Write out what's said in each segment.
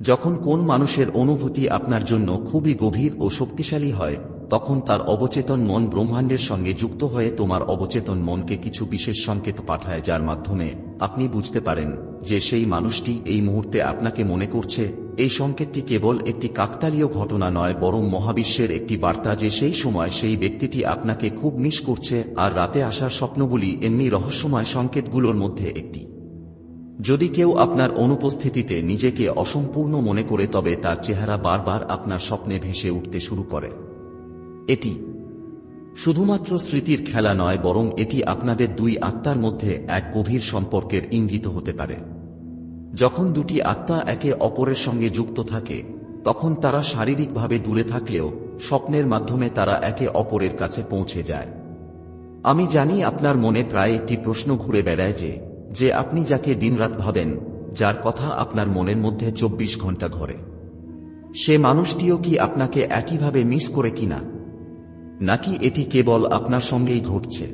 যখন কোন মানুষের অনুভূতি আপনার জন্য খুবই গভীর ও শক্তিশালী হয়, তখন তার অবচেতন মন ব্রহ্মাণ্ডের সঙ্গে যুক্ত হয়ে তোমার অবচেতন মনকে কিছু বিশেষ সংকেত পাঠায় যার মাধ্যমে আপনি বুঝতে পারেন যে সেই মানুষটি এই মুহূর্তে আপনাকে মনে করছে। এই সংকেতটি কেবল একটি কাকতালীয় ঘটনা নয়, বরং মহাবিশ্বের একটি বার্তা যে সেই সময় সেই ব্যক্তিটি আপনাকে খুব মিস করছে, আর রাতে আসার স্বপ্নগুলি এমনি রহস্যময় সংকেতগুলোর মধ্যে একটি। যদি কেউ আপনার অনুপস্থিতিতে নিজেকে অসম্পূর্ণ মনে করে তবে তার চেহারা বারবার আপনার স্বপ্নে ভেসে উঠতে শুরু করে। এটি শুধুমাত্র স্মৃতির খেলা নয়, বরং এটি আপনাদের দুই আত্মার মধ্যে এক গভীর সম্পর্কের ইঙ্গিত হতে পারে। যখন দুটি আত্মা একে অপরের সঙ্গে যুক্ত থাকে, তখন তারা শারীরিকভাবে দূরে থাকলেও স্বপ্নের মাধ্যমে তারা একে অপরের কাছে পৌঁছে যায়। আমি জানি আপনার মনে প্রায় একটি প্রশ্ন ঘুরে বেড়ায় যে যে আপনি যাকে দিনরাত ভাবেন, যার কথা আপনার মনের মধ্যে চব্বিশ ঘণ্টা ঘরে। সে মানুষটিও কি আপনাকে একইভাবে মিস করে কিনা? নাকি এটি কেবল আপনার সঙ্গেই ঘটছে?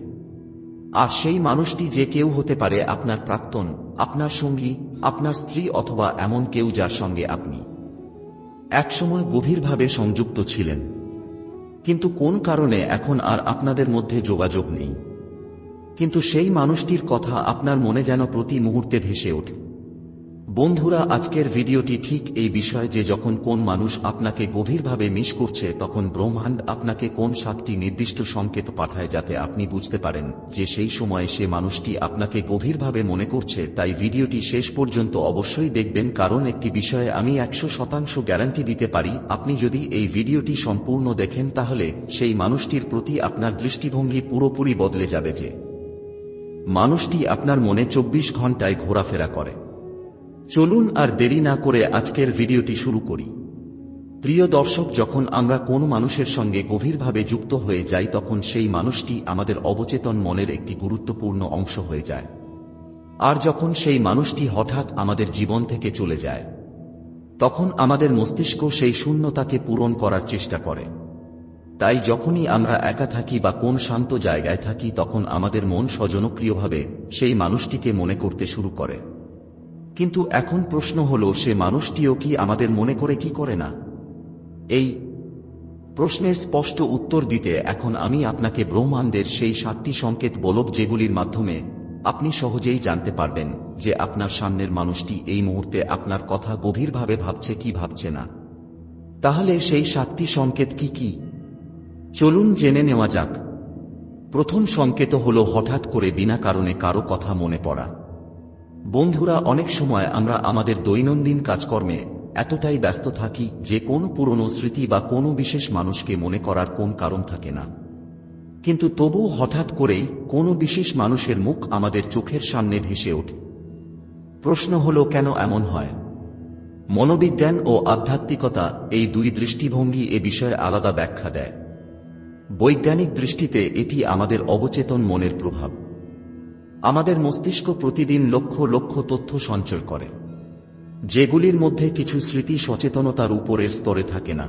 আর সেই মানুষটি যে কেউ হতে পারে আপনার প্রাক্তন, আপনার সঙ্গী, আপনার স্ত্রী অথবা এমন কেউ যার সঙ্গে আপনি একসময় গভীরভাবে সংযুক্ত ছিলেন। কিন্তু কোন কারণে এখন আর আপনাদের মধ্যে যোগাযোগ নেই? কিন্তু সেই মানুষটির কথা আপনার মনে যেন প্রতি মুহূর্তে ভেসে ওঠে। বন্ধুরা, আজকের ভিডিওটি ঠিক এই বিষয় যে যখন কোন মানুষ আপনাকে গভীরভাবে মিস করছে, তখন ব্রহ্মাণ্ড আপনাকে কোন সাতটি নির্দিষ্ট সংকেত পাঠায় যাতে আপনি বুঝতে পারেন যে সেই সময়ে সে মানুষটি আপনাকে গভীরভাবে মনে করছে। তাই ভিডিওটি শেষ পর্যন্ত অবশ্যই দেখবেন, কারণ একটি বিষয়ে আমি একশো শতাংশ গ্যারান্টি দিতে পারি। আপনি যদি এই ভিডিওটি সম্পূর্ণ দেখেন, তাহলে সেই মানুষটির প্রতি আপনার দৃষ্টিভঙ্গি পুরোপুরি বদলে যাবে যে মানুষটি আপনার মনে চব্বিশ ঘন্টায় ঘোরাফেরা করে। চলুন আর দেরি না করে আজকের ভিডিওটি শুরু করি। প্রিয় দর্শক, যখন আমরা কোন মানুষের সঙ্গে গভীরভাবে যুক্ত হয়ে যাই, তখন সেই মানুষটি আমাদের অবচেতন মনের একটি গুরুত্বপূর্ণ অংশ হয়ে যায়। আর যখন সেই মানুষটি হঠাৎ আমাদের জীবন থেকে চলে যায়, তখন আমাদের মস্তিষ্ক সেই শূন্যতাকে পূরণ করার চেষ্টা করে। তাই যখনই আমরা একা থাকি বা কোন শান্ত জায়গায় থাকি তখন আমাদের মন স্বজনক্রিয়ভাবে সেই মানুষটিকে মনে করতে শুরু করে। কিন্তু এখন প্রশ্ন হল, সে মানুষটিও কি আমাদের মনে করে কি করে না? এই প্রশ্নের স্পষ্ট উত্তর দিতে এখন আমি আপনাকে ব্রহ্মাণ্ডের সেই সাতটি সংকেত বলব যেগুলির মাধ্যমে আপনি সহজেই জানতে পারবেন যে আপনার সামনের মানুষটি এই মুহূর্তে আপনার কথা গভীরভাবে ভাবছে কি ভাবছে না। তাহলে সেই সাতটি সংকেত কি কি? চলুন জেনে নেওয়া যাক। প্রথম সংকেত হল হঠাৎ করে বিনা কারণে কারও কথা মনে পড়া। বন্ধুরা, অনেক সময় আমরা আমাদের দৈনন্দিন কাজকর্মে এতটাই ব্যস্ত থাকি যে কোন পুরনো স্মৃতি বা কোনো বিশেষ মানুষকে মনে করার কোন কারণ থাকে না। কিন্তু তবু হঠাৎ করেই কোনো বিশেষ মানুষের মুখ আমাদের চোখের সামনে ভেসে ওঠে। প্রশ্ন হল, কেন এমন হয়? মনোবিজ্ঞান ও আধ্যাত্মিকতা এই দুই দৃষ্টিভঙ্গি এ বিষয়ে আলাদা ব্যাখ্যা দেয়। বৈজ্ঞানিক দৃষ্টিতে এটি আমাদের অবচেতন মনের প্রভাব। আমাদের মস্তিষ্ক প্রতিদিন লক্ষ লক্ষ তথ্য সঞ্চয় করে, যেগুলির মধ্যে কিছু স্মৃতি সচেতনতার উপরের স্তরে থাকে না।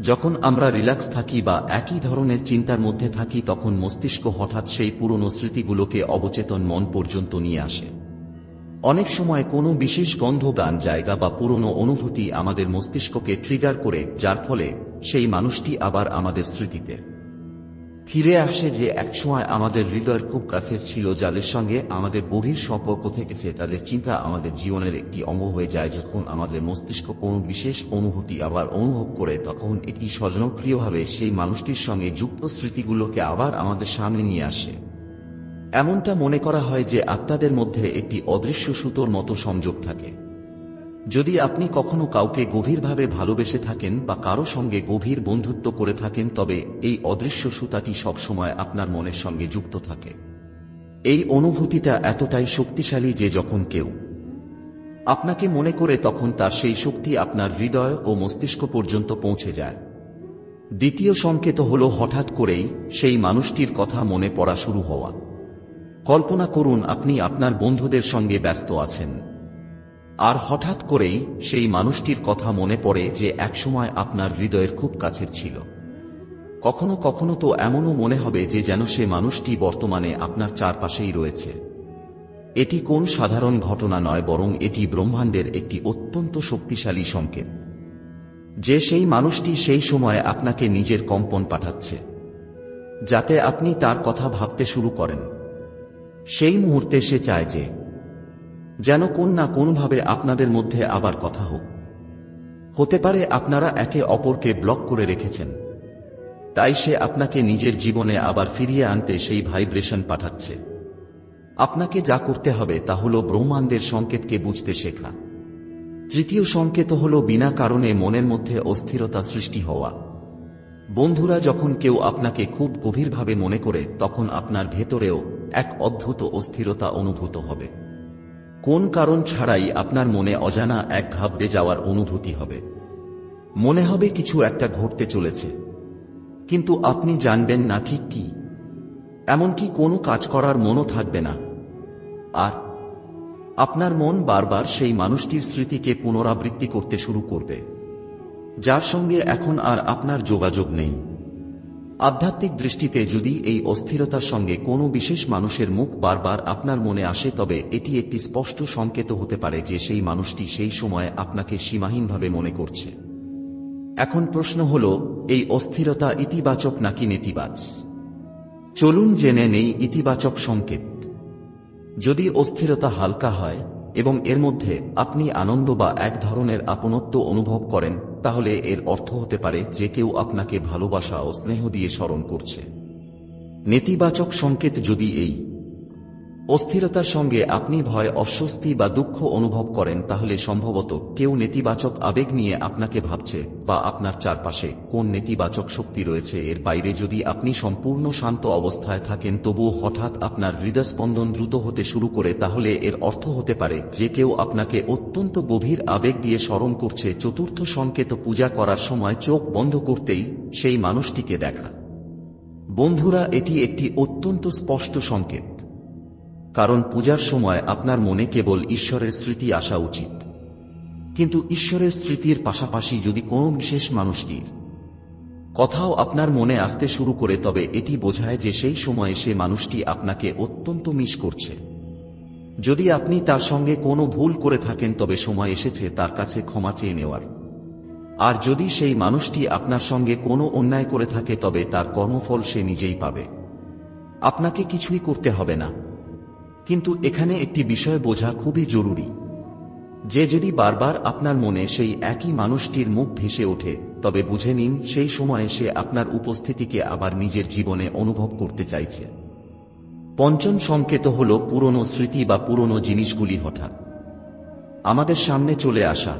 যখন আমরা রিল্যাক্স থাকি বা একই ধরনের চিন্তার মধ্যে থাকি, তখন মস্তিষ্ক হঠাৎ সেই পুরনো স্মৃতিগুলোকে অবচেতন মন পর্যন্ত নিয়ে আসে। অনেক সময় কোনো বিশেষ গন্ধ, গান, জায়গা বা পুরনো অনুভূতি আমাদের মস্তিষ্ককে ট্রিগার করে, যার ফলে সেই মানুষটি আবার আমাদের স্মৃতিতে। ফিরে আসে যে একসময় আমাদের হৃদয়ের খুব কাছের ছিল, যাদের সঙ্গে আমাদের গভীর সম্পর্ক থেকেছে, তাদের চিন্তা আমাদের জীবনের একটি অঙ্গ হয়ে যায় যখন আমাদের মস্তিষ্ক কোনো বিশেষ অনুভূতি আবার অনুভব করে, তখন এটি স্বজনক্রিয়ভাবে সেই মানুষটির সঙ্গে যুক্ত স্মৃতিগুলোকে আবার আমাদের সামনে নিয়ে আসে। এমনটা মনে করা হয় যে আত্মাদের মধ্যে একটি অদৃশ্য সুতোর মতো সংযোগ থাকে। যদি আপনি কখনো কাউকে গভীরভাবে ভালোবেসে থাকেন বা কারও সঙ্গে গভীর বন্ধুত্ব করে থাকেন, তবে এই অদৃশ্য সুতাটি সবসময় আপনার মনের সঙ্গে যুক্ত থাকে। এই অনুভূতিটা এতটাই শক্তিশালী যে যখন কেউ আপনাকে মনে করে তখন তার সেই শক্তি আপনার হৃদয় ও মস্তিষ্ক পর্যন্ত পৌঁছে যায়। দ্বিতীয় সংকেত হল হঠাৎ করেই সেই মানুষটির কথা মনে পড়া শুরু হওয়া। কল্পনা করুন, আপনি আপনার বন্ধুদের সঙ্গে ব্যস্ত আছেন। আর হঠাৎ করেই সেই মানুষটির কথা মনে পড়ে যে একসময় আপনার হৃদয়ের খুব কাছের ছিল। কখনো কখনো তো এমনও মনে হবে যে যেন সে মানুষটি বর্তমানে আপনার চারপাশেই রয়েছে। এটি কোন সাধারণ ঘটনা নয়, বরং এটি ব্রহ্মাণ্ডের একটি অত্যন্ত শক্তিশালী সংকেত। যে সেই মানুষটি সেই সময়ে আপনাকে নিজের কম্পন পাঠাচ্ছে, যাতে আপনি তার কথা ভাবতে শুরু করেন। সেই মুহূর্তে সে চায় যে যেন কোন না কোনভাবে আপনাদের মধ্যে আবার কথা হোক। হতে পারে আপনারা একে অপরকে ব্লক করে রেখেছেন। তাই সে আপনাকে নিজের জীবনে আবার ফিরিয়ে আনতে সেই ভাইব্রেশন পাঠাচ্ছে। আপনাকে যা করতে হবে তা হল ব্রহ্মাণ্ডের সংকেতকে বুঝতে শেখা। তৃতীয় সংকেত হল বিনা কারণে মনের মধ্যে অস্থিরতা সৃষ্টি হওয়া। বন্ধুরা, যখন কেউ আপনাকে খুব গভীরভাবে মনে করে, তখন আপনার ভেতরেও এক অদ্ভুত অস্থিরতা অনুভূত হবে। কোন কারণ ছাড়াই আপনার মনে অজানা এক ঘাবড়ে যাওয়ার অনুভূতি হবে। মনে হবে কিছু একটা ঘটতে চলেছে। কিন্তু আপনি জানবেন না ঠিক কি। এমনকি কোনো কাজ করার মনও থাকবে না। আর আপনার মন বারবার সেই মানুষটির স্মৃতিকে পুনরাবৃত্তি করতে শুরু করবে। যার সঙ্গে এখন আর আপনার যোগাযোগ নেই। আধ্যাত্মিক দৃষ্টিতে যদি এই অস্থিরতার সঙ্গে কোনো বিশেষ মানুষের মুখ বারবার আপনার মনে আসে, তবে এটি একটি স্পষ্ট সংকেত হতে পারে যে সেই মানুষটি সেই সময় আপনাকে সীমাহীনভাবে মনে করছে। এখন প্রশ্ন হল, এই অস্থিরতা ইতিবাচক নাকি নেতিবাচ? চলুন জেনে নেই ইতিবাচক সংকেত। যদি অস্থিরতা হালকা হয় এবং এর মধ্যে আপনি আনন্দ বা এক ধরনের আপনত্ব অনুভব করেন, তাহলে এর অর্থ হতে পারে যে কেউ আপনাকে ভালোবাসা ও স্নেহ দিয়ে স্মরণ করছে। নেতিবাচক সংকেত যদি এই অস্থিরতার সঙ্গে আপনি ভয়, অস্বস্তি বা দুঃখ অনুভব করেন, তাহলে সম্ভবত কেউ নেতিবাচক আবেগ নিয়ে আপনাকে ভাবছে বা আপনার চারপাশে কোন নেতিবাচক শক্তি রয়েছে এর বাইরে যদি আপনি সম্পূর্ণ শান্ত অবস্থায় থাকেন, তবুও হঠাৎ আপনার হৃদস্পন্দন দ্রুত হতে শুরু করে, তাহলে এর অর্থ হতে পারে যে কেউ আপনাকে অত্যন্ত গভীর আবেগ দিয়ে স্মরণ করছে, চতুর্থ সংকেত পূজা করার সময় চোখ বন্ধ করতেই সেই মানুষটিকে দেখা। বন্ধুরা, এটি একটি অত্যন্ত স্পষ্ট সংকেত। কারণ পূজার সময় আপনার মনে কেবল ঈশ্বরের স্মৃতি আসা উচিত। কিন্তু ঈশ্বরের স্মৃতির পাশাপাশি যদি কোনো বিশেষ মানুষটির কথাও আপনার মনে আসতে শুরু করে, তবে এটি বোঝায় যে সেই সময়ে সে মানুষটি আপনাকে অত্যন্ত মিস করছে। যদি আপনি তার সঙ্গে কোনো ভুল করে থাকেন, তবে সময় এসেছে তার কাছে ক্ষমা চেয়ে নেওয়ার। আর যদি সেই মানুষটি আপনার সঙ্গে কোনো অন্যায় করে থাকে, তবে তার কর্মফল সে নিজেই পাবে। আপনাকে কিছুই করতে হবে না। কিন্তু এখানে একটি বিষয় বোঝা খুবই জরুরি। যে যদি বারবার আপনার মনে সেই একই মানুষটির মুখ ভেসে ওঠে, তবে বুঝে নিন সেই সময়ে সে আপনার উপস্থিতিকে আবার নিজের জীবনে অনুভব করতে চাইছে। পঞ্চম সংকেত হল পুরনো স্মৃতি বা পুরনো জিনিসগুলি হঠাৎ। আমাদের সামনে চলে আসা।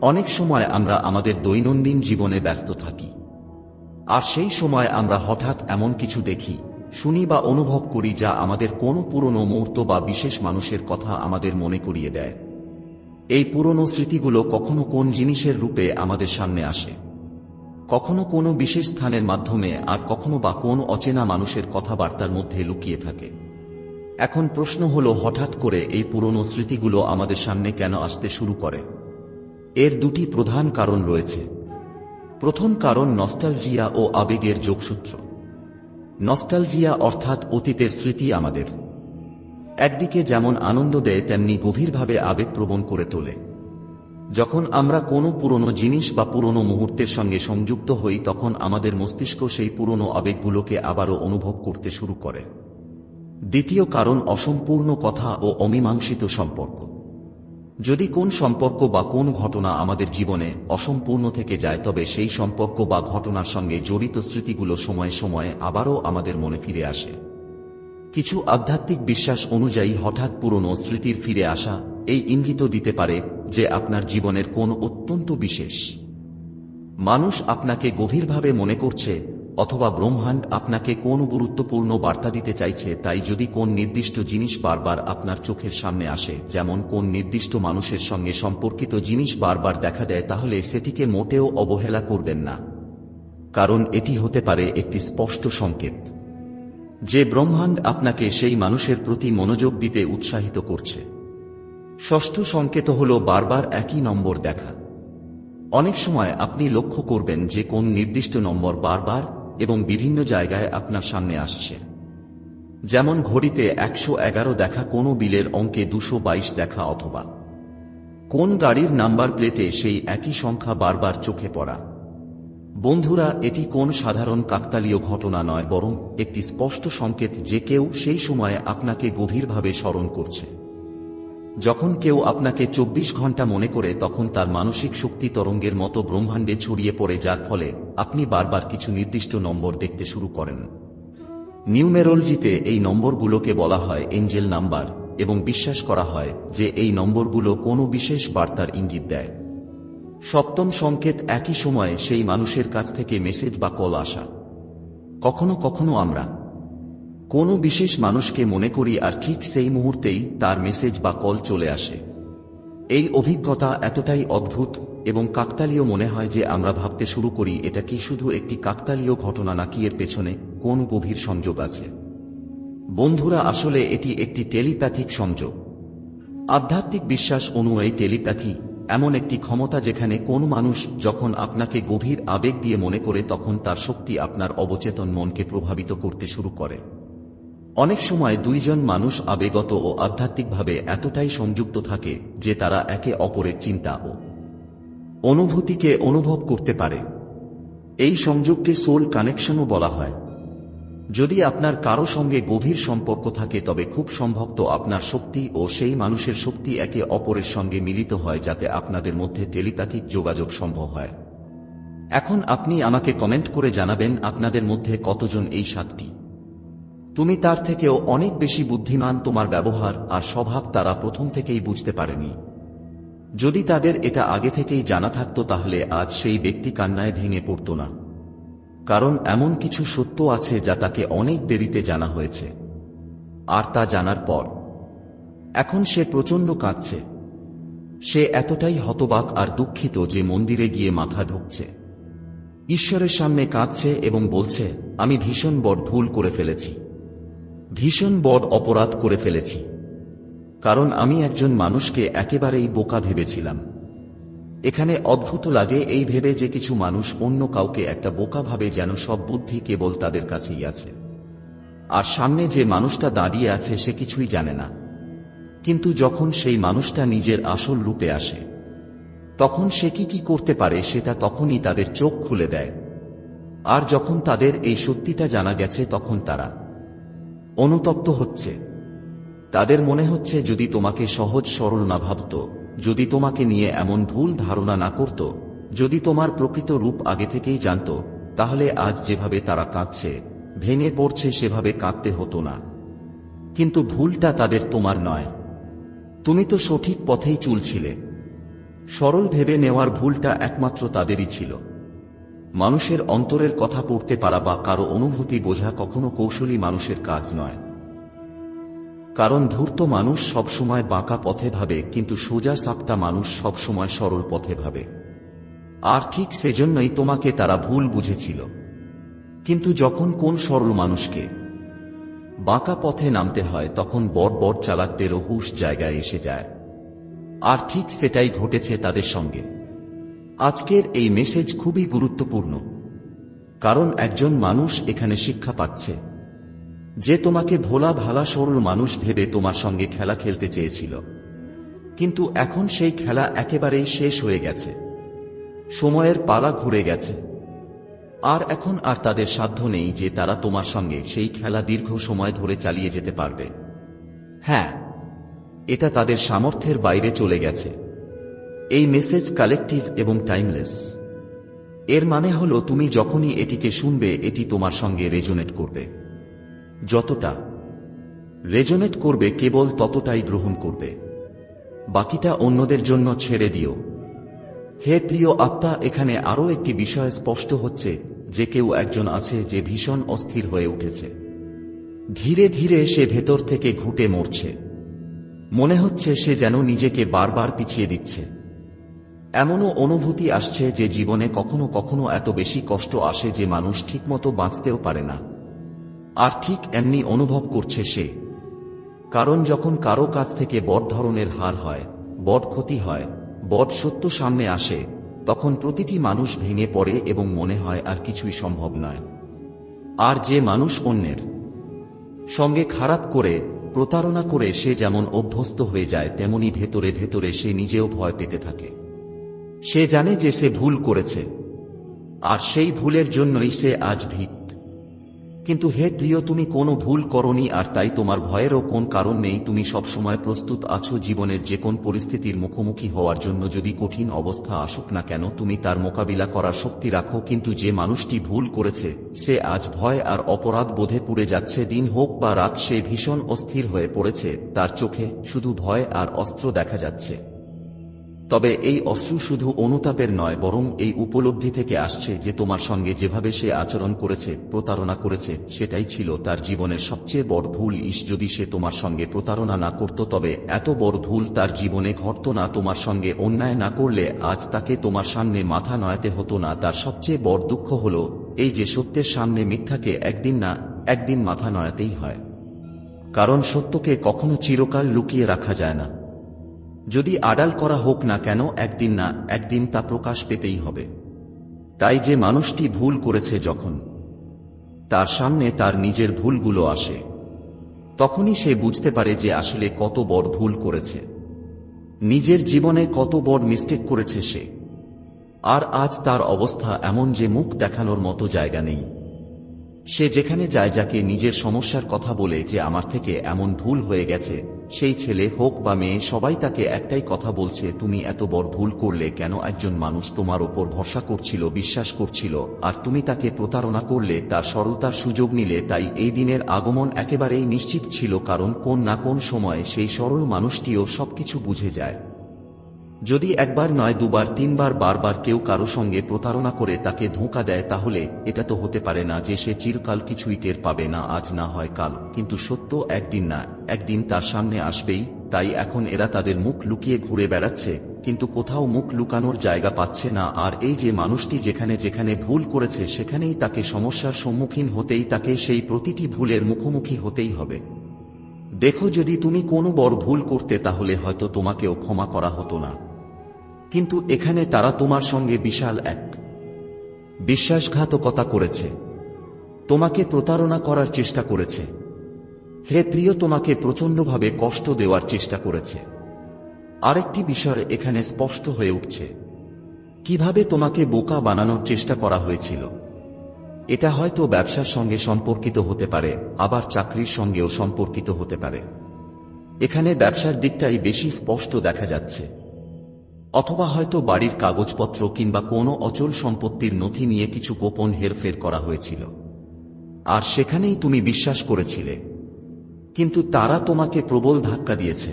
অনেক সময় আমরা আমাদের দৈনন্দিন জীবনে ব্যস্ত থাকি। আর সেই সময় আমরা হঠাৎ এমন কিছু দেখি শুনি বা অনুভব করি যা আমাদের কোনো পুরনো মুহূর্ত বা বিশেষ মানুষের কথা আমাদের মনে করিয়ে দেয়। এই পুরনো স্মৃতিগুলো কখনো কোন জিনিসের রূপে আমাদের সামনে আসে? কখনো কোনো বিশেষ স্থানের মাধ্যমে আর কখনো বা কোন অচেনা মানুষের কথাবার্তার মধ্যে লুকিয়ে থাকে। এখন প্রশ্ন হল, হঠাৎ করে এই পুরনো স্মৃতিগুলো আমাদের সামনে কেন আসতে শুরু করে? এর দুটি প্রধান কারণ রয়েছে। প্রথম কারণ নস্টালজিয়া ও আবেগের যোগসূত্র। নস্টালজিয়া অর্থাৎ অতীতের স্মৃতি আমাদের। একদিকে যেমন আনন্দ দেয়, তেমনি গভীরভাবে আবেগপ্রবণ করে তোলে। যখন আমরা কোনো পুরনো জিনিস বা পুরনো মুহূর্তের সঙ্গে সংযুক্ত হই, তখন আমাদের মস্তিষ্ক সেই পুরনো আবেগগুলোকে আবারও অনুভব করতে শুরু করে। দ্বিতীয় কারণ অসম্পূর্ণ কথা ও অমীমাংসিত সম্পর্ক। যদি কোন সম্পর্ক বা কোন ঘটনা আমাদের জীবনে অসম্পূর্ণ থেকে যায়, তবে সেই সম্পর্ক বা ঘটনার সঙ্গে জড়িত স্মৃতিগুলো সময়ে সময়ে আবারও আমাদের মনে ফিরে আসে। কিছু আধ্যাত্মিক বিশ্বাস অনুযায়ী হঠাৎ পুরনো স্মৃতির ফিরে আসা এই ইঙ্গিত দিতে পারে যে আপনার জীবনের কোন অত্যন্ত বিশেষ। মানুষ আপনাকে গভীরভাবে মনে করছে অথবা ব্রহ্মাণ্ড আপনাকে কোন গুরুত্বপূর্ণ বার্তা দিতে চাইছে, তাই যদি কোন নির্দিষ্ট জিনিস বারবার আপনার চোখের সামনে আসে, যেমন কোন নির্দিষ্ট মানুষের সঙ্গে সম্পর্কিত জিনিস বারবার দেখা দেয়, তাহলে সেটিকে মোটেও অবহেলা করবেন না। কারণ এটি হতে পারে একটি স্পষ্ট সংকেত। যে ব্রহ্মাণ্ড আপনাকে সেই মানুষের প্রতি মনোযোগ দিতে উৎসাহিত করছে। ষষ্ঠ সংকেত হল বারবার একই নম্বর দেখা। অনেক সময় আপনি লক্ষ্য করবেন যে কোন নির্দিষ্ট নম্বর বারবার এবং বিভিন্ন জায়গায় আপনার সামনে আসছে। যেমন ঘড়িতে একশো এগারো দেখা কোনো বিলের অঙ্কে দুশো দেখা অথবা। কোন গাড়ির নাম্বার প্লেটে সেই একই সংখ্যা বারবার চোখে পড়া। বন্ধুরা, এটি কোন সাধারণ কাকতালীয় ঘটনা নয়, বরং একটি স্পষ্ট সংকেত যে কেউ সেই সময়ে আপনাকে গভীরভাবে স্মরণ করছে। যখন কেউ আপনাকে চব্বিশ ঘণ্টা মনে করে তখন তার মানসিক শক্তি তরঙ্গের মতো ব্রহ্মাণ্ডে ছড়িয়ে পড়ে যার ফলে আপনি বারবার কিছু নির্দিষ্ট নম্বর দেখতে শুরু করেন। নিউমেরোলজিতে এই নম্বরগুলোকে বলা হয় এঞ্জেল নাম্বার এবং বিশ্বাস করা হয় যে এই নম্বরগুলো কোনো বিশেষ বার্তার ইঙ্গিত দেয়। সপ্তম সংকেত একই সময়ে সেই মানুষের কাছ থেকে মেসেজ বা কল আসা। কখনো কখনো আমরা কোনো বিশেষ মানুষকে মনে করি আর ঠিক সেই মুহূর্তেই তার মেসেজ বা কল চলে আসে। এই অভিজ্ঞতা এতটাই অদ্ভুত এবং কাকতালীয় মনে হয় যে আমরা ভাবতে শুরু করি, এটা কি শুধু একটি কাকতালীয় ঘটনা নাকি এর পেছনে কোন গভীর সংযোগ আছে? বন্ধুরা, আসলে এটি একটি টেলিপ্যাথিক সংযোগ। আধ্যাত্মিক বিশ্বাস অনুযায়ী টেলিপ্যাথি এমন একটি ক্ষমতা যেখানে কোন মানুষ যখন আপনাকে গভীর আবেগ দিয়ে মনে করে তখন তার শক্তি আপনার অবচেতন মনকে প্রভাবিত করতে শুরু করে। অনেক সময় দুইজন মানুষ আবেগত ও আধ্যাত্মিকভাবে এতটাই সংযুক্ত থাকে যে তারা একে অপরের চিন্তা ও অনুভূতিকে অনুভব করতে পারে। এই সংযোগকে সোল কানেকশনও বলা হয়। যদি আপনার কারও সঙ্গে গভীর সম্পর্ক থাকে, তবে খুব সম্ভবত আপনার শক্তি ও সেই মানুষের শক্তি একে অপরের সঙ্গে মিলিত হয়, যাতে আপনাদের মধ্যে টেলিপ্যাথিক যোগাযোগ সম্ভব হয়। এখন আপনি আমাকে কমেন্ট করে জানাবেন আপনাদের মধ্যে কতজন এই সাতটি। তুমি তার থেকেও অনেক বেশি বুদ্ধিমান তোমার ব্যবহার আর স্বভাব তারা প্রথম থেকেই বুঝতে পারেনি। যদি তাদের এটা আগে থেকেই জানা থাকত তাহলে আজ সেই ব্যক্তি কান্নায় ভেঙে পড়ত না। কারণ এমন কিছু সত্য আছে যা তাকে অনেক দেরিতে জানা হয়েছে। আর তা জানার পর। এখন সে প্রচণ্ড কাঁদছে। সে এতটাই হতবাক আর দুঃখিত যে মন্দিরে গিয়ে মাথা ঢুকছে। ঈশ্বরের সামনে কাঁদছে এবং বলছে, আমি ভীষণ বড় ভুল করে ফেলেছি। ভীষণ বড় অপরাধ করে ফেলেছি। কারণ আমি একজন মানুষকে একেবারেই বোকা ভেবেছিলাম। এখানে অদ্ভুত লাগে এই ভেবে যে কিছু মানুষ অন্য কাউকে একটা বোকা ভাবে যেন সব বুদ্ধি কেবল তাদের কাছেই আছে। আর সামনে যে মানুষটা দাঁড়িয়ে আছে সে কিছুই জানে না। কিন্তু যখন সেই মানুষটা নিজের আসল রূপে আসে, তখন সে কি কি করতে পারে সেটা তখনই তাদের চোখ খুলে দেয়। আর যখন তাদের এই সত্যিটা জানা গেছে তখন তারা অনুতপ্ত হচ্ছে। তাদের মনে হচ্ছে যদি তোমাকে সহজ সরল না ভাবত, যদি তোমাকে নিয়ে এমন ভুল ধারণা না করত, যদি তোমার প্রকৃত রূপ আগে থেকেই জানত, তাহলে আজ যেভাবে তারা কাঁদছে, ভেঙে পড়ছে সেভাবে কাঁদতে হতো না। কিন্তু ভুলটা তাদের তোমার নয়। তুমি তো সঠিক পথেই চলছিলে। সরল ভেবে নেওয়ার ভুলটা একমাত্র তাদেরই ছিল। মানুষের অন্তরের কথা পড়তে পারা বা কারও অনুভূতি বোঝা কখনো কৌশলী মানুষের কাজ নয়। কারণ ধূর্ত মানুষ সবসময় বাঁকা পথে ভাবে, কিন্তু সোজা সাপটা মানুষ সবসময় সরল পথে ভাবে। আর ঠিক সেজন্যই তোমাকে তারা ভুল বুঝেছিল। কিন্তু যখন কোন সরল মানুষকে বাঁকা পথে নামতে হয়, তখন বড় বড় চালাকদেরও হুশ জায়গায় এসে যায়। আর ঠিক সেটাই ঘটেছে তাদের সঙ্গে। আজকের এই মেসেজ খুবই গুরুত্বপূর্ণ। কারণ একজন মানুষ এখানে শিক্ষা পাচ্ছে। যে তোমাকে ভোলা ভালা সরল মানুষ ভেবে তোমার সঙ্গে খেলা খেলতে চেয়েছিল। কিন্তু এখন সেই খেলা একেবারেই শেষ হয়ে গেছে। সময়ের পালা ঘুরে গেছে। আর এখন আর তাদের সাধ্য নেই যে তারা তোমার সঙ্গে সেই খেলা দীর্ঘ সময় ধরে চালিয়ে যেতে পারবে। হ্যাঁ এটা তাদের সামর্থ্যের বাইরে চলে গেছে। এই মেসেজ কালেকটিভ এবং টাইমলেস এর মানে হল তুমি যখনই এটিকে শুনবে, এটি তোমার সঙ্গে রেজোনেট করবে। যতটা রেজোনেট করবে, কেবল ততটাই গ্রহণ করবে। বাকিটা অন্যদের জন্য ছেড়ে দিও। হে প্রিয় আত্মা, এখানে আরও একটি বিষয় স্পষ্ট হচ্ছে, যে কেউ একজন আছে যে ভীষণ অস্থির হয়ে উঠেছে। ধীরে ধীরে সে ভেতর থেকে ঘুটে মরছে। মনে হচ্ছে সে যেন নিজেকে বারবার পিছিয়ে দিচ্ছে। এমনও অনুভূতি আসছে যে জীবনে কখনো কখনো এত বেশি কষ্ট আসে যে মানুষ ঠিকমতো বাঁচতেও পারে না। আর ঠিক এমনি অনুভব করছে সে। কারণ যখন কারও কাছ থেকে বড় ধরনের হার হয়, বড় ক্ষতি হয়, বড় সত্য সামনে আসে, তখন প্রতিটি মানুষ ভেঙে পড়ে এবং মনে হয় আর কিছুই সম্ভব নয়। আর যে মানুষ অন্যের সঙ্গে খারাপ করে, প্রতারণা করে সে যেমন অভ্যস্ত হয়ে যায়, তেমনি ভেতরে ভেতরে সে নিজেও ভয় পেতে থাকে। সে জানে যে সে ভুল করেছে, আর সেই ভুলের জন্যই সে আজ ভীত। কিন্তু হে প্রিয়, তুমি কোনো ভুল করনি, আর তাই তোমার ভয়েরও কোন কারণ নেই। তুমি সবসময় প্রস্তুত আছো জীবনের যে কোন পরিস্থিতির মুখোমুখি হওয়ার জন্য। যদি কঠিন অবস্থা আসুক না কেন, তুমি তার মোকাবিলা করার শক্তি রাখো। কিন্তু যে মানুষটি ভুল করেছে, সে আজ ভয় আর অপরাধ বোধে পুড়ে যাচ্ছে। দিন হোক বা রাত, সে ভীষণ অস্থির হয়ে পড়েছে। তার চোখে শুধু ভয় আর অস্ত্র দেখা যাচ্ছে। তবে এই অশ্রু শুধু অনুতাপের নয়, বরং এই উপলব্ধি থেকে আসছে যে তোমার সঙ্গে যেভাবে সে আচরণ করেছে, প্রতারণা করেছে, সেটাই ছিল তার জীবনের সবচেয়ে বড় ভুল। ইস, যদি সে তোমার সঙ্গে প্রতারণা না করত, তবে এত বড় ভুল তার জীবনে ঘটত না। তোমার সঙ্গে অন্যায় না করলে আজ তাকে তোমার সামনে মাথা নয়াতে হতো না। তার সবচেয়ে বড় দুঃখ হল এই যে সত্যের সামনে মিথ্যাকে একদিন না, একদিন মাথা নয়াতেই হয়। কারণ সত্যকে কখনো চিরকাল লুকিয়ে রাখা যায় না। যদি আড়াল করা হোক না কেন, একদিন না, একদিন তা প্রকাশ পেতেই হবে। তাই যে মানুষটি ভুল করেছে যখন, তার সামনে তার নিজের ভুলগুলো আসে। তখনই সে বুঝতে পারে যে আসলে কত বড় ভুল করেছে। নিজের জীবনে কত বড় মিস্টেক করেছে সে। আর আজ তার অবস্থা এমন যে মুখ দেখানোর মতো জায়গা নেই। সে যেখানে যায় যাকে নিজের সমস্যার কথা বলে যে আমার থেকে এমন ভুল হয়ে গেছে, সেই ছেলে হোক বা মেয়ে, সবাই তাকে একটাই কথা বলছে, তুমি এত বড় ভুল করলে কেন একজন মানুষ তোমার ওপর ভরসা করছিল, বিশ্বাস করছিল, আর তুমি তাকে প্রতারণা করলে, তার সরলতার সুযোগ নিলে, তাই এই দিনের আগমন একেবারেই নিশ্চিত ছিল কারণ কোন না কোন সময় সেই সরল মানুষটিও সবকিছু বুঝে যায়। যদি একবার নয়, দুবার, তিনবার, বারবার কেউ কারও সঙ্গে প্রতারণা করে তাকে ধোঁকা দেয়, তাহলে এটা তো হতে পারে না যে সে চিরকাল কিছুই টের পাবে না, আজ না হয় কাল। কিন্তু সত্য একদিন না, একদিন তার সামনে আসবেই, তাই এখন এরা তাদের মুখ লুকিয়ে ঘুরে বেড়াচ্ছে, কিন্তু কোথাও মুখ লুকানোর জায়গা পাচ্ছে না, আর এই যে মানুষটি যেখানে যেখানে ভুল করেছে, সেখানেই তাকে সমস্যার সম্মুখীন হতেই তাকে সেই প্রতিটি ভুলের মুখোমুখি হতেই হবে। দেখো যদি তুমি কোনো বড় ভুল করতে, তাহলে হয়তো তোমাকেও ক্ষমা করা হতো না। কিন্তু এখানে তারা তোমার সঙ্গে বিশাল এক। বিশ্বাসঘাতকতা করেছে। তোমাকে প্রতারণা করার চেষ্টা করেছে। হে প্রিয়, তোমাকে প্রচণ্ডভাবে কষ্ট দেওয়ার চেষ্টা করেছে। আরেকটি বিষয় এখানে স্পষ্ট হয়ে উঠছে। কীভাবে তোমাকে বোকা বানানোর চেষ্টা করা হয়েছিল? এটা হয়তো ব্যবসার সঙ্গে সম্পর্কিত হতে পারে, আবার চাকরির সঙ্গেও সম্পর্কিত হতে পারে। এখানে ব্যবসার দিকটাই বেশি স্পষ্ট দেখা যাচ্ছে। অথবা হয়তো বাড়ির কাগজপত্র কিংবা কোনো অচল সম্পত্তির নথি নিয়ে কিছু গোপন হেরফের করা হয়েছিল। আর সেখানেই তুমি বিশ্বাস করেছিলে। কিন্তু তারা তোমাকে প্রবল ধাক্কা দিয়েছে।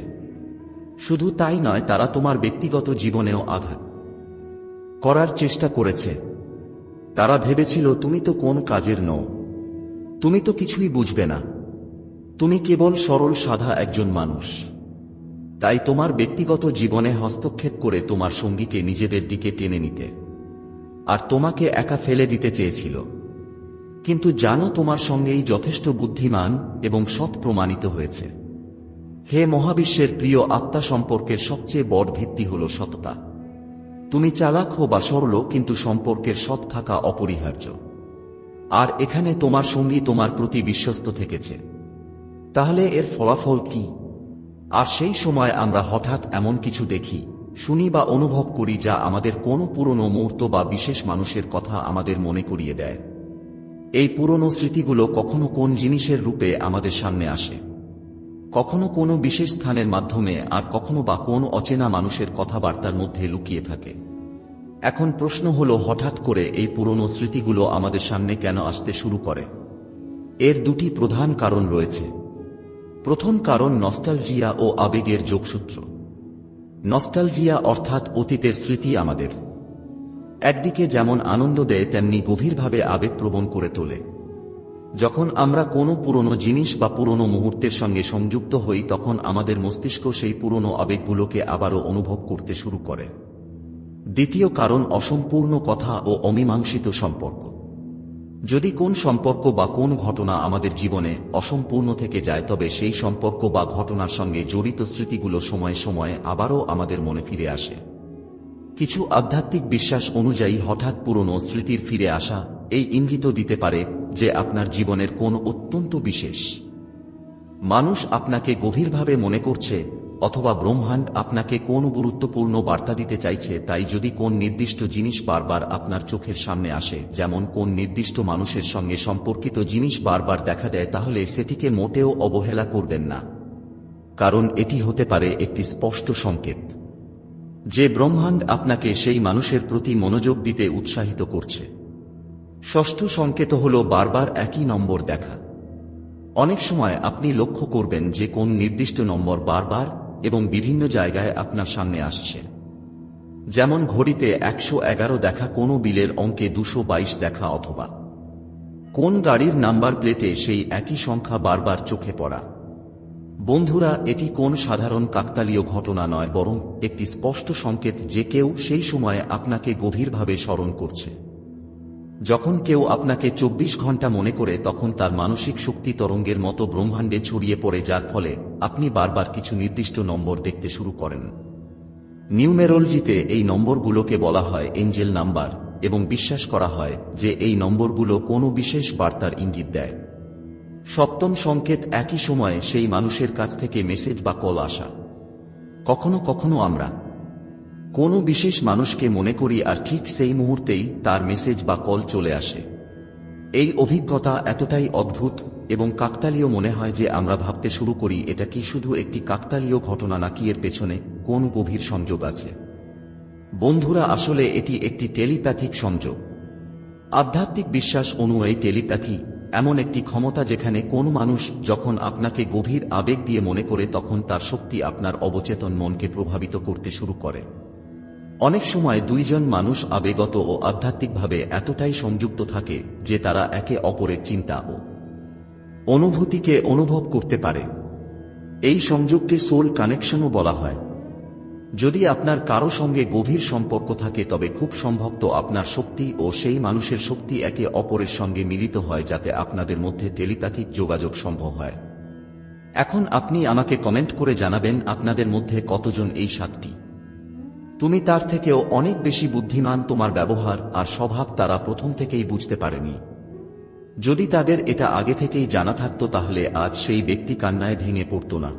শুধু তাই নয়, তারা তোমার ব্যক্তিগত জীবনেও আঘাত করার চেষ্টা করেছে। তারা ভেবেছিল, তুমি তো কোন কাজের নও। তুমি তো কিছুই বুঝবে না। তুমি কেবল সরল, সাধা একজন মানুষ। তাই তোমার ব্যক্তিগত জীবনে হস্তক্ষেপ করে তোমার সঙ্গীকে নিজেদের দিকে টেনে নিতে। আর তোমাকে একা ফেলে দিতে চেয়েছিল। কিন্তু জানো তোমার সঙ্গেই যথেষ্ট বুদ্ধিমান এবং সৎ প্রমাণিত হয়েছে। হে মহাবিশ্বের প্রিয় আত্মা সম্পর্কের সবচেয়ে বড় ভিত্তি হল সততা। তুমি চালাক হো বা সরল, কিন্তু সম্পর্কের সৎ থাকা অপরিহার্য। আর এখানে তোমার সঙ্গী তোমার প্রতি বিশ্বস্ত থেকেছে। তাহলে এর ফলাফল কি? আর সেই সময় আমরা হঠাৎ এমন কিছু দেখি, শুনি বা অনুভব করি যা আমাদের কোনো পুরনো মুহূর্ত বা বিশেষ মানুষের কথা আমাদের মনে করিয়ে দেয়। এই পুরনো স্মৃতিগুলো কখনো কোন জিনিসের রূপে আমাদের সামনে আসে? কখনো কোনো বিশেষ স্থানের মাধ্যমে আর কখনো বা কোন অচেনা মানুষের কথাবার্তার মধ্যে লুকিয়ে থাকে। এখন প্রশ্ন হল, হঠাৎ করে এই পুরনো স্মৃতিগুলো আমাদের সামনে কেন আসতে শুরু করে? এর দুটি প্রধান কারণ রয়েছে। প্রথম কারণ নস্টালজিয়া ও আবেগের যোগসূত্র। নস্টালজিয়া অর্থাৎ অতীতের স্মৃতি আমাদের। একদিকে যেমন আনন্দ দেয়, তেমনি গভীরভাবে আবেগপ্রবণ করে তোলে। যখন আমরা কোনো পুরনো জিনিস বা পুরনো মুহূর্তের সঙ্গে সংযুক্ত হই, তখন আমাদের মস্তিষ্ক সেই পুরনো আবেগগুলোকে আবারও অনুভব করতে শুরু করে। দ্বিতীয় কারণ অসম্পূর্ণ কথা ও অমীমাংসিত সম্পর্ক। যদি কোন সম্পর্ক বা কোন ঘটনা আমাদের জীবনে অসম্পূর্ণ থেকে যায়, তবে সেই সম্পর্ক বা ঘটনার সঙ্গে জড়িত স্মৃতিগুলো সময়ে সময়ে আবারও আমাদের মনে ফিরে আসে। কিছু আধ্যাত্মিক বিশ্বাস অনুযায়ী হঠাৎ পুরনো স্মৃতির ফিরে আসা এই ইঙ্গিত দিতে পারে যে আপনার জীবনের কোন অত্যন্ত বিশেষ। মানুষ আপনাকে গভীরভাবে মনে করছে অথবা ব্রহ্মাণ্ড আপনাকে কোন গুরুত্বপূর্ণ বার্তা দিতে চাইছে তাই যদি কোন নির্দিষ্ট জিনিস বারবার আপনার চোখের সামনে আসে, যেমন কোন নির্দিষ্ট মানুষের সঙ্গে সম্পর্কিত জিনিস বারবার দেখা দেয়, তাহলে সেটিকে মোটেও অবহেলা করবেন না। কারণ এটি হতে পারে একটি স্পষ্ট সংকেত। যে ব্রহ্মাণ্ড আপনাকে সেই মানুষের প্রতি মনোযোগ দিতে উৎসাহিত করছে। ষষ্ঠ সংকেত হল বারবার একই নম্বর দেখা। অনেক সময় আপনি লক্ষ্য করবেন যে কোন নির্দিষ্ট নম্বর বারবার এবং বিভিন্ন জায়গায় আপনার সামনে আসছে। যেমন ঘড়িতে একশো এগারো দেখা কোনো বিলের অঙ্কে দুশো দেখা অথবা। কোন গাড়ির নাম্বার প্লেটে সেই একই সংখ্যা বারবার চোখে পড়া। বন্ধুরা, এটি কোন সাধারণ কাকতালীয় ঘটনা নয়, বরং একটি স্পষ্ট সংকেত যে কেউ সেই সময়ে আপনাকে গভীরভাবে স্মরণ করছে। যখন কেউ আপনাকে চব্বিশ ঘণ্টা মনে করে তখন তার মানসিক শক্তি তরঙ্গের মতো ব্রহ্মাণ্ডে ছড়িয়ে পড়ে যার ফলে আপনি বারবার কিছু নির্দিষ্ট নম্বর দেখতে শুরু করেন। নিউমেরোলজিতে এই নম্বরগুলোকে বলা হয় এঞ্জেল নাম্বার এবং বিশ্বাস করা হয় যে এই নম্বরগুলো কোনো বিশেষ বার্তার ইঙ্গিত দেয়। সপ্তম সংকেত একই সময়ে সেই মানুষের কাছ থেকে মেসেজ বা কল আসা। কখনো কখনো আমরা কোনো বিশেষ মানুষকে মনে করি আর ঠিক সেই মুহূর্তেই তার মেসেজ বা কল চলে আসে। এই অভিজ্ঞতা এতটাই অদ্ভুত এবং কাকতালীয় মনে হয় যে আমরা ভাবতে শুরু করি, এটা কি শুধু একটি কাকতালীয় ঘটনা নাকি এর পেছনে কোন গভীর সংযোগ আছে? বন্ধুরা, আসলে এটি একটি টেলিপ্যাথিক সংযোগ। আধ্যাত্মিক বিশ্বাস অনুযায়ী টেলিপ্যাথি এমন একটি ক্ষমতা যেখানে কোন মানুষ যখন আপনাকে গভীর আবেগ দিয়ে মনে করে, তখন তার শক্তি আপনার অবচেতন মনকে প্রভাবিত করতে শুরু করে। অনেক সময় দুইজন মানুষ আবেগত ও আধ্যাত্মিকভাবে এতটাই সংযুক্ত থাকে যে তারা একে অপরের চিন্তা ও অনুভূতিকে অনুভব করতে পারে। এই সংযোগকে সোল কানেকশনও বলা হয়। যদি আপনার কারও সঙ্গে গভীর সম্পর্ক থাকে, তবে খুব সম্ভবত আপনার শক্তি ও সেই মানুষের শক্তি একে অপরের সঙ্গে মিলিত হয় যাতে আপনাদের মধ্যে টেলিপ্যাথিক যোগাযোগ সম্ভব হয়। এখন আপনি আমাকে কমেন্ট করে জানাবেন আপনাদের মধ্যে কতজন এই সাতটি। তুমি তার থেকেও অনেক বেশি বুদ্ধিমান তোমার ব্যবহার আর স্বভাব তারা প্রথম থেকেই বুঝতে পারেনি। যদি তাদের এটা আগে থেকেই জানা থাকত তাহলে আজ সেই ব্যক্তি কান্নায় ভেঙে পড়ত না।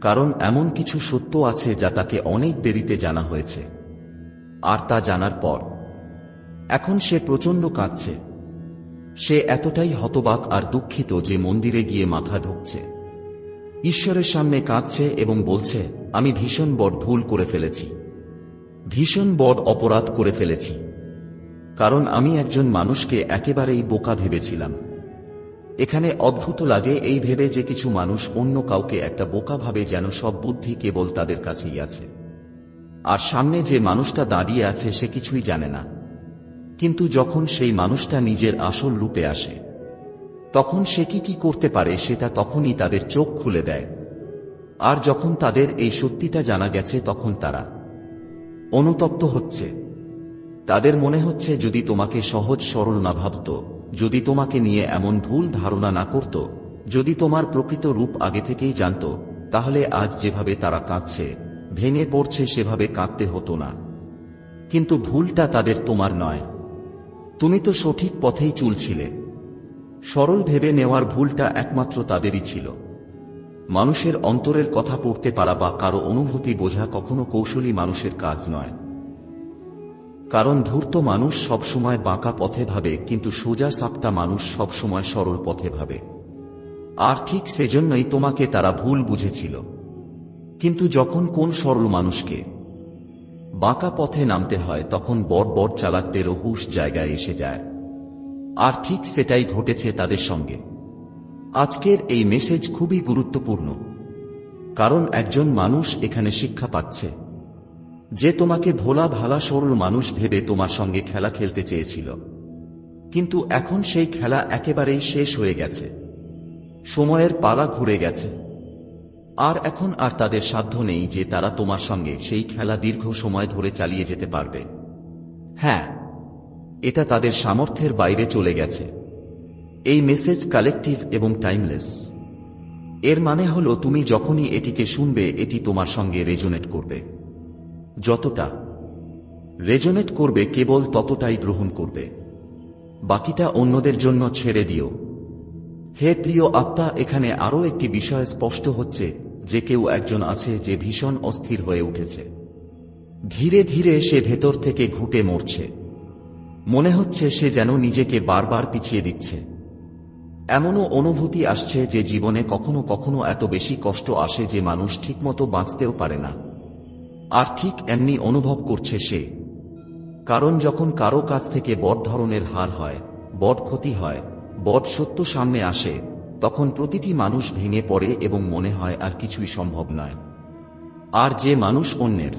কারণ এমন কিছু সত্য আছে যা তাকে অনেক দেরিতে জানা হয়েছে। আর তা জানার পর। এখন সে প্রচণ্ড কাঁদছে। সে এতটাই হতবাক আর দুঃখিত যে মন্দিরে গিয়ে মাথা ঢুকছে। ঈশ্বরের সামনে কাঁদছে এবং বলছে, আমি ভীষণ বড় ভুল করে ফেলেছি। ভীষণ বড় অপরাধ করে ফেলেছি। কারণ আমি একজন মানুষকে একেবারেই বোকা ভেবেছিলাম। এখানে অদ্ভুত লাগে এই ভেবে যে কিছু মানুষ অন্য কাউকে একটা বোকা ভাবে যেন সব বুদ্ধি কেবল তাদের কাছেই আছে। আর সামনে যে মানুষটা দাঁড়িয়ে আছে সে কিছুই জানে না। কিন্তু যখন সেই মানুষটা নিজের আসল রূপে আসে, তখন সে কি কি করতে পারে সেটা তখনই তাদের চোখ খুলে দেয়। আর যখন তাদের এই সত্যিটা জানা গেছে তখন তারা অনুতপ্ত হচ্ছে। তাদের মনে হচ্ছে যদি তোমাকে সহজ সরল না ভাবত, যদি তোমাকে নিয়ে এমন ভুল ধারণা না করত, যদি তোমার প্রকৃত রূপ আগে থেকেই জানত, তাহলে আজ যেভাবে তারা কাঁদছে, ভেঙে পড়ছে সেভাবে কাঁদতে হতো না। কিন্তু ভুলটা তাদের তোমার নয়। তুমি তো সঠিক পথেই চলছিলে। সরল ভেবে নেওয়ার ভুলটা একমাত্র তাদেরই ছিল। মানুষের অন্তরের কথা পড়তে পারা বা কারও অনুভূতি বোঝা কখনো কৌশলী মানুষের কাজ নয়। কারণ ধূর্ত মানুষ সবসময় বাঁকা পথে ভাবে, কিন্তু সোজা সাপটা মানুষ সবসময় সরল পথে ভাবে। আর ঠিক সেজন্যই তোমাকে তারা ভুল বুঝেছিল। কিন্তু যখন কোন সরল মানুষকে বাঁকা পথে নামতে হয়, তখন বড় বড় চালাকদেরও হুশ জায়গায় এসে যায়। আর ঠিক সেটাই ঘটেছে তাদের সঙ্গে। আজকের এই মেসেজ খুবই গুরুত্বপূর্ণ। কারণ একজন মানুষ এখানে শিক্ষা পাচ্ছে। যে তোমাকে ভোলা ভালা সরল মানুষ ভেবে তোমার সঙ্গে খেলা খেলতে চেয়েছিল। কিন্তু এখন সেই খেলা একেবারেই শেষ হয়ে গেছে। সময়ের পালা ঘুরে গেছে। আর এখন আর তাদের সাধ্য নেই যে তারা তোমার সঙ্গে সেই খেলা দীর্ঘ সময় ধরে চালিয়ে যেতে পারবে। হ্যাঁ এটা তাদের সামর্থ্যের বাইরে চলে গেছে। এই মেসেজ কালেকটিভ এবং টাইমলেস এর মানে হল তুমি যখনই এটিকে শুনবে, এটি তোমার সঙ্গে রেজোনেট করবে। যতটা রেজোনেট করবে, কেবল ততটাই গ্রহণ করবে। বাকিটা অন্যদের জন্য ছেড়ে দিও। হে প্রিয় আত্মা, এখানে আরও একটি বিষয় স্পষ্ট হচ্ছে, যে কেউ একজন আছে যে ভীষণ অস্থির হয়ে উঠেছে। ধীরে ধীরে সে ভেতর থেকে ঘুটে মরছে। মনে হচ্ছে সে যেন নিজেকে বারবার পিছিয়ে দিচ্ছে। এমনও অনুভূতি আসছে যে জীবনে কখনো কখনো এত বেশি কষ্ট আসে যে মানুষ ঠিকমতো বাঁচতেও পারে না। আর ঠিক এমনি অনুভব করছে সে। কারণ যখন কারও কাছ থেকে বড় ধরনের হার হয় বড় ক্ষতি হয় বড় সত্য সামনে আসে, তখন প্রতিটি মানুষ ভেঙে পড়ে এবং মনে হয় আর কিছুই সম্ভব নয়। আর যে মানুষ অন্যের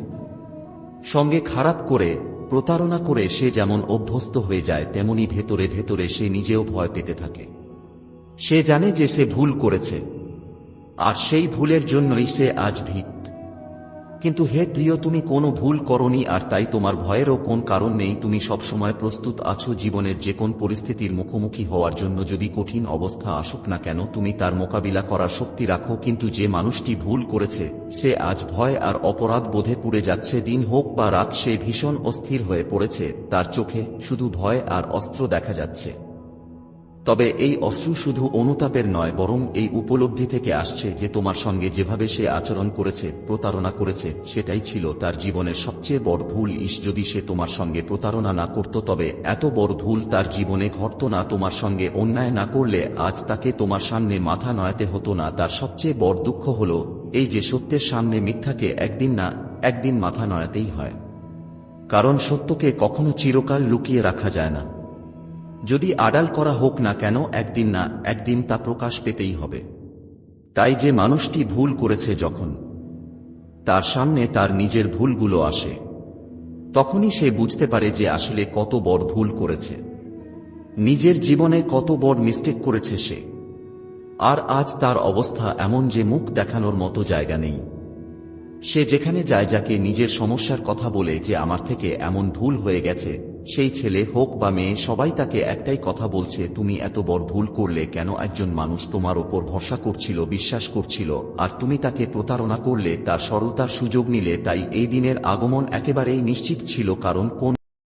সঙ্গে খারাপ করে, প্রতারণা করে সে যেমন অভ্যস্ত হয়ে যায়, তেমনি ভেতরে ভেতরে সে নিজেও ভয় পেতে থাকে। সে জানে যে সে ভুল করেছে, আর সেই ভুলের জন্যই সে আজ ভীত। কিন্তু হে প্রিয়, তুমি কোনো ভুল করনি, আর তাই তোমার ভয়েরও কোন কারণ নেই। তুমি সবসময় প্রস্তুত আছো জীবনের যে কোন পরিস্থিতির মুখোমুখি হওয়ার জন্য। যদি কঠিন অবস্থা আসুক না কেন, তুমি তার মোকাবিলা করার শক্তি রাখো। কিন্তু যে মানুষটি ভুল করেছে, সে আজ ভয় আর অপরাধ বোধে পুড়ে যাচ্ছে। দিন হোক বা রাত, সে ভীষণ অস্থির হয়ে পড়েছে। তার চোখে শুধু ভয় আর অস্ত্র দেখা যাচ্ছে। তবে এই অশ্রু শুধু অনুতাপের নয়, বরং এই উপলব্ধি থেকে আসছে যে তোমার সঙ্গে যেভাবে সে আচরণ করেছে, প্রতারণা করেছে, সেটাই ছিল তার জীবনের সবচেয়ে বড় ভুল। ইস, যদি সে তোমার সঙ্গে প্রতারণা না করত, তবে এত বড় ভুল তার জীবনে ঘটত না। তোমার সঙ্গে অন্যায় না করলে আজ তাকে তোমার সামনে মাথা নয়াতে হতো না। তার সবচেয়ে বড় দুঃখ হল, এই যে সত্যের সামনে মিথ্যাকে একদিন না, একদিন মাথা নয়াতেই হয়। কারণ সত্যকে কখনো চিরকাল লুকিয়ে রাখা যায় না। যদি আড়াল করা হোক না কেন, একদিন না, একদিন তা প্রকাশ পেতেই হবে। তাই যে মানুষটি ভুল করেছে যখন, তার সামনে তার নিজের ভুলগুলো আসে। তখনই সে বুঝতে পারে যে আসলে কত বড় ভুল করেছে। নিজের জীবনে কত বড় মিস্টেক করেছে সে। আর আজ তার অবস্থা এমন যে মুখ দেখানোর মতো জায়গা নেই। সে যেখানে যায় যাকে নিজের সমস্যার কথা বলে যে আমার থেকে এমন ভুল হয়ে গেছে সেই ছেলে হোক বা মেয়ে, সবাই তাকে একটাই কথা বলছে, তুমি এত বড় ভুল করলে কেন একজন মানুষ তোমার ওপর ভরসা করছিল, বিশ্বাস করছিল, আর তুমি তাকে প্রতারণা করলে তা সরলতার সুযোগ নিলে, তাই এই দিনের আগমন একেবারেই নিশ্চিত ছিল কারণ কোন